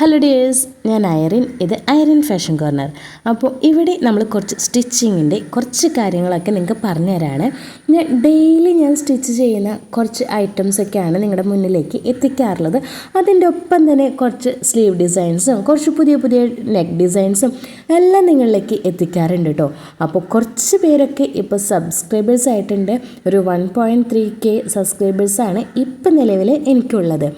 Hello dears ഞാൻ Irene ഇത് Irene fashion corner അപ്പോൾ ഇവിടെ നമ്മൾ കുറച്ച് സ്റ്റിച്ചിങ്ങിന്റെ കുറച്ച് കാര്യങ്ങളൊക്കെ നിങ്ങൾക്ക് പറഞ്ഞു തരാണ്. ഞാൻ ഡെയിലി ഞാൻ സ്റ്റിച്ച് ചെയ്യുന്ന കുറച്ച് ഐറ്റംസൊക്കെയാണ് നിങ്ങളുടെ മുന്നിലേക്ക് എത്തിക്കാറുള്ളത്. അതിന്റെ ഒപ്പം തന്നെ കുറച്ച് സ്ലീവ് ഡിസൈൻസും കുറച്ച് പുതിയ പുതിയ നെക്ക് ഡിസൈൻസും എല്ലാം നിങ്ങളിലേക്ക് എത്തിക്കാറുണ്ട് കേട്ടോ. അപ്പോൾ കുറച്ച് പേരൊക്കെ ഇപ്പോൾ സബ്സ്ക്രൈബേഴ്സ് ആയിട്ടുണ്ട്. ഒരു വൺ പോയിന്റ് ത്രീ കെ സബ്സ്ക്രൈബേഴ്സാണ് ഇപ്പം നിലവിൽ എനിക്കുള്ളത്.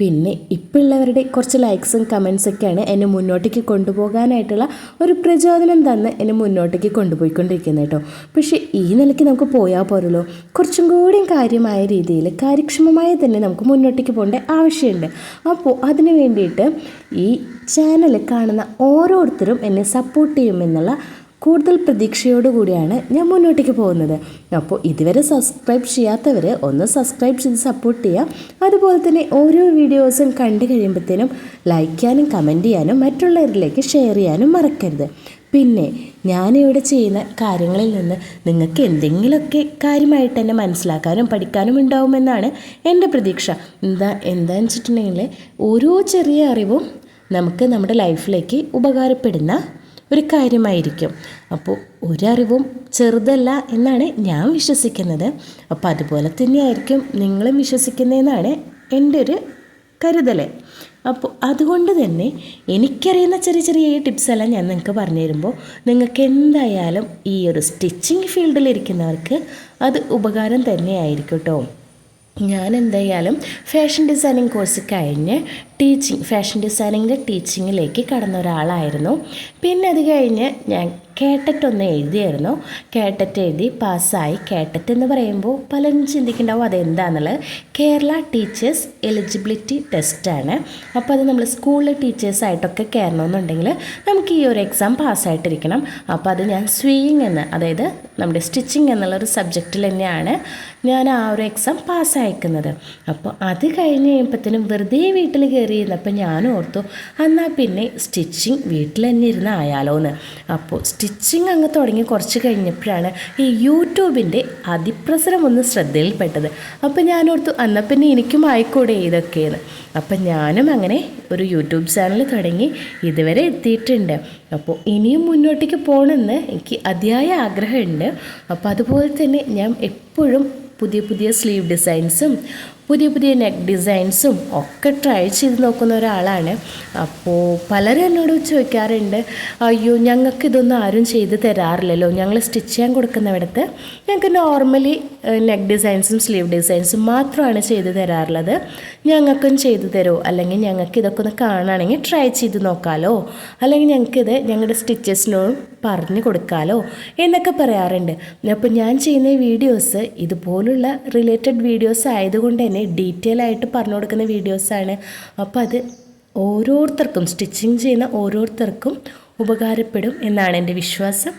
പിന്നെ ഇപ്പോൾ ഉള്ളവരുടെ കുറച്ച് ലൈക്സും കമൻസൊക്കെയാണ് എന്നെ മുന്നോട്ടേക്ക് കൊണ്ടുപോകാനായിട്ടുള്ള ഒരു പ്രചോദനം തന്ന് എന്നെ മുന്നോട്ടേക്ക് കൊണ്ടുപോയിക്കൊണ്ടിരിക്കുന്നത് കേട്ടോ. പക്ഷേ ഈ നിലയ്ക്ക് നമുക്ക് പോയാൽ പോരല്ലോ. കുറച്ചും കൂടിയും കാര്യമായ രീതിയിൽ കാര്യക്ഷമമായി തന്നെ നമുക്ക് മുന്നോട്ടേക്ക് പോകേണ്ട ആവശ്യമുണ്ട്. അപ്പോൾ അതിന് വേണ്ടിയിട്ട് ഈ ചാനൽ കാണുന്ന ഓരോരുത്തരും എന്നെ സപ്പോർട്ട് ചെയ്യുമെന്നുള്ള കൂടുതൽ പ്രതീക്ഷയോടുകൂടിയാണ് ഞാൻ മുന്നോട്ടേക്ക് പോകുന്നത്. അപ്പോൾ ഇതുവരെ സബ്സ്ക്രൈബ് ചെയ്യാത്തവർ ഒന്ന് സബ്സ്ക്രൈബ് ചെയ്ത് സപ്പോർട്ട് ചെയ്യുക അതുപോലെ തന്നെ ഓരോ വീഡിയോസും കണ്ടു കഴിയുമ്പോഴത്തേനും ലൈക്ക് ചെയ്യാനും കമന്റ് ചെയ്യാനും മറ്റുള്ളവരിലേക്ക് ഷെയർ ചെയ്യാനും മറക്കരുത്. പിന്നെ ഞാനിവിടെ ചെയ്യുന്ന കാര്യങ്ങളിൽ നിന്ന് നിങ്ങൾക്ക് എന്തെങ്കിലുമൊക്കെ കാര്യമായിട്ട് തന്നെ മനസ്സിലാക്കാനും പഠിക്കാനും ഉണ്ടാവുമെന്നാണ് എന്റെ പ്രതീക്ഷ. എന്താ എന്താണെന്ന് വെച്ചിട്ടുണ്ടെങ്കിൽ ഓരോ ചെറിയ അറിവും നമുക്ക് നമ്മുടെ ലൈഫിലേക്ക് ഉപകാരപ്പെടുന്ന ഒരു കാര്യമായിരിക്കും. അപ്പോൾ ഒരറിവും ചെറുതല്ല എന്നാണ് ഞാൻ വിശ്വസിക്കുന്നത്. അപ്പോൾ അതുപോലെ തന്നെയായിരിക്കും നിങ്ങളും വിശ്വസിക്കുന്നതെന്നാണ് എന്റെ ഒരു കരുതൽ അപ്പോൾ അതുകൊണ്ട് തന്നെ എനിക്കറിയുന്ന ചെറിയ ചെറിയ ടിപ്സ് എല്ലാം ഞാൻ നിങ്ങൾക്ക് പറഞ്ഞു തരുമ്പോൾ നിങ്ങൾക്ക് എന്തായാലും ഈ ഒരു സ്റ്റിച്ചിങ് ഫീൽഡിലിരിക്കുന്നവർക്ക് അത് ഉപകാരം തന്നെയായിരിക്കും കേട്ടോ. ഞാൻ എന്തായാലും ഫാഷൻ ഡിസൈനിങ് കോഴ്സ് കഴിഞ്ഞ് ടീച്ചിങ് ഫാഷൻ ഡിസൈനിങ്ങിന്റെ ടീച്ചിങ്ങിലേക്ക് കടന്ന ഒരാളായിരുന്നു പിന്നെ അത് കഴിഞ്ഞ് ഞാൻ കേട്ടറ്റ് ഒന്ന് എഴുതിയായിരുന്നു. കേട്ടറ്റ് എഴുതി പാസ്സായി കേട്ടറ്റ് എന്ന് പറയുമ്പോൾ പലരും ചിന്തിക്കുന്നുണ്ടാവും അതെന്താണെന്നുള്ളത് കേരള ടീച്ചേഴ്സ് എലിജിബിലിറ്റി ടെസ്റ്റാണ്. അപ്പോൾ അത് നമ്മൾ സ്കൂളിലെ ടീച്ചേഴ്സായിട്ടൊക്കെ കയറണമെന്നുണ്ടെങ്കിൽ നമുക്ക് ഈ ഒരു എക്സാം പാസ്സായിട്ടിരിക്കണം. അപ്പോൾ അത് ഞാൻ സ്വീയിങ് എന്ന് അതായത് നമ്മുടെ സ്റ്റിച്ചിങ് എന്നുള്ളൊരു സബ്ജക്റ്റിൽ തന്നെയാണ് ഞാൻ ആ ഒരു എക്സാം പാസ്സായിക്കുന്നത്. അപ്പോൾ അത് കഴിഞ്ഞ് കഴിയുമ്പോഴത്തേനും വെറുതെ വീട്ടിൽ കയറി ഇരുന്നപ്പോൾ ഞാൻ ഓർത്തു എന്നാൽ പിന്നെ സ്റ്റിച്ചിങ് വീട്ടിൽ തന്നെ ഇരുന്ന് ആയാലോ എന്ന് അപ്പോൾ സ്റ്റിച്ചിങ് അങ്ങ് തുടങ്ങി കുറച്ച് കഴിഞ്ഞപ്പോഴാണ് ഈ യൂട്യൂബിന്റെ അതിപ്രസരം ഒന്ന് ശ്രദ്ധയിൽപ്പെട്ടത്. അപ്പോൾ ഞാനോർത്തു എന്നാൽ പിന്നെ എനിക്കും ആയിക്കൂടെ ഇതൊക്കെയെന്ന്. അപ്പം ഞാനും അങ്ങനെ ഒരു യൂട്യൂബ് ചാനൽ തുടങ്ങി ഇതുവരെ എത്തിയിട്ടുണ്ട്. അപ്പോൾ ഇനിയും മുന്നോട്ടേക്ക് പോകണമെന്ന് എനിക്ക് അതിയായ ആഗ്രഹമുണ്ട്. അപ്പോൾ അതുപോലെ തന്നെ ഞാൻ എപ്പോഴും പുതിയ പുതിയ സ്ലീവ് ഡിസൈൻസും പുതിയ പുതിയ നെക്ക് ഡിസൈൻസും ഒക്കെ ട്രൈ ചെയ്ത് നോക്കുന്ന ഒരാളാണ്. അപ്പോൾ പലരും എന്നോട് ചോദിക്കാറുണ്ട് അയ്യോ ഞങ്ങൾക്ക് ഇതൊന്നും ആരും ചെയ്ത് തരാറില്ലല്ലോ. ഞങ്ങൾ സ്റ്റിച്ച് ചെയ്യാൻ കൊടുക്കുന്നിടത്ത് ഞങ്ങൾക്ക് നോർമലി നെക്ക് ഡിസൈൻസും സ്ലീവ് ഡിസൈൻസും മാത്രമാണ് ചെയ്ത് തരാറുള്ളത്. ഞങ്ങൾക്കും ചെയ്തു തരുമോ അല്ലെങ്കിൽ ഞങ്ങൾക്ക് ഇതൊക്കെ ഒന്ന് കാണുകയാണെങ്കിൽ ട്രൈ ചെയ്ത് നോക്കാമല്ലോ അല്ലെങ്കിൽ ഞങ്ങൾക്കിത് ഞങ്ങളുടെ സ്റ്റിച്ചസിനോടും പറഞ്ഞു കൊടുക്കാമല്ലോ എന്നൊക്കെ പറയാറുണ്ട്. അപ്പോൾ ഞാൻ ചെയ്യുന്ന വീഡിയോസ് ഇതുപോലുള്ള റിലേറ്റഡ് വീഡിയോസ് ആയതുകൊണ്ട് തന്നെ ഡീറ്റെയിൽ ആയിട്ട് പറഞ്ഞു കൊടുക്കുന്ന വീഡിയോസാണ് അപ്പോൾ അത് ഓരോരുത്തർക്കും സ്റ്റിച്ചിങ് ചെയ്യുന്ന ഓരോരുത്തർക്കും ഉപകാരപ്പെടും എന്നാണ് എന്റെ വിശ്വാസം.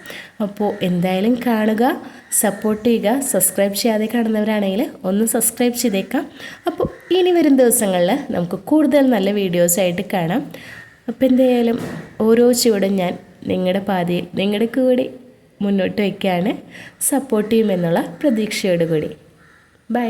അപ്പോൾ എന്തായാലും കാണുക സപ്പോർട്ട് ചെയ്യുക സബ്സ്ക്രൈബ് ചെയ്യാതെ കാണുന്നവരാണെങ്കിൽ ഒന്ന് സബ്സ്ക്രൈബ് ചെയ്തേക്കാം. അപ്പോൾ ഇനി വരും ദിവസങ്ങളിൽ നമുക്ക് കൂടുതൽ നല്ല വീഡിയോസായിട്ട് കാണാം. അപ്പോൾ എന്തായാലും ഓരോ ചുവടും ഞാൻ നിങ്ങളുടെ പാതയിൽ നിങ്ങളുടെ കൂടി മുന്നോട്ട് വയ്ക്കുകയാണ് സപ്പോർട്ട് ചെയ്യുമെന്നുള്ള പ്രതീക്ഷയോടുകൂടി. ബൈ